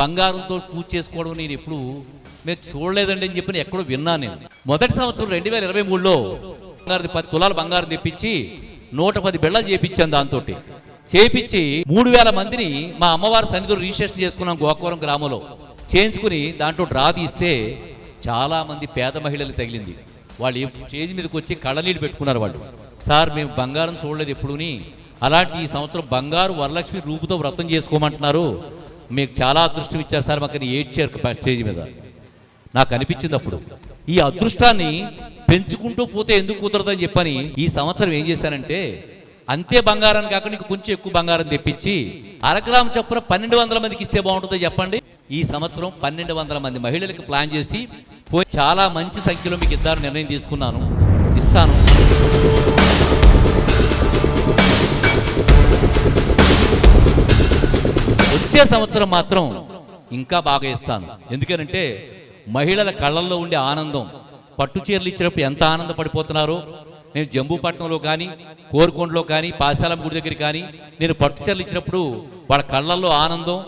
బంగారంతో పూజ చేసుకోవడం నేను ఎప్పుడు నేను చూడలేదండి అని చెప్పి ఎక్కడో విన్నాను నేను. మొదటి సంవత్సరం రెండు వేల ఇరవై మూడులో బంగారు పది తులాల బంగారం తెప్పించి నూట పది బిళ్ళలు చేపించాను దాంతో చేపించి మూడు వేల మందిని మా అమ్మవారి సన్నిధిలో రిజిస్ట్రేషన్ చేసుకున్నాం గోకవరం గ్రామంలో. చేయించుకుని దాంట్లో డ్రా తీస్తే చాలామంది పేద మహిళలు తగిలింది. వాళ్ళు స్టేజ్ మీదకి వచ్చి కళ్ళనీళ్ళు పెట్టుకున్నారు వాళ్ళు. సార్ మేము బంగారం చూడలేదు ఎప్పుడుని. అలాంటి ఈ సంవత్సరం బంగారు వరలక్ష్మి రూపుతో వ్రతం చేసుకోమంటున్నారు. మీకు చాలా అదృష్టం ఇచ్చారు సార్ మాకు ఏడ్చారు స్టేజ్ మీద. నాకు అనిపించింది అప్పుడు. ఈ అదృష్టాన్ని పెంచుకుంటూ పోతే ఎందుకు కుదరదని చెప్పని ఈ సంవత్సరం ఏం చేశానంటే అంతే బంగారం కాక నీకు కొంచెం ఎక్కువ బంగారం తెప్పించి అరగ్రామ్ చొప్పున పన్నెండు వందల మందికి ఇస్తే బాగుంటుందో చెప్పండి. ఈ సంవత్సరం పన్నెండు వందల మంది మహిళలకు ప్లాన్ చేసి పోయి చాలా మంచి సంఖ్యలో మీకు ఇద్దరు నిర్ణయం తీసుకున్నాను. ఇస్తాను. వచ్చే సంవత్సరం మాత్రం ఇంకా బాగా ఇస్తాను ఎందుకనంటే మహిళల కళ్ళల్లో ఉండే ఆనందం పట్టు చీరలు ఇచ్చినప్పుడు ఎంత ఆనందపడిపోతున్నారో. నేను జంబూపట్నంలో కానీ కోరుకొండలో కానీ పాశాలం గుడి దగ్గర కానీ నేను పట్టు చీరలు ఇచ్చినప్పుడు వాళ్ళ కళ్ళల్లో ఆనందం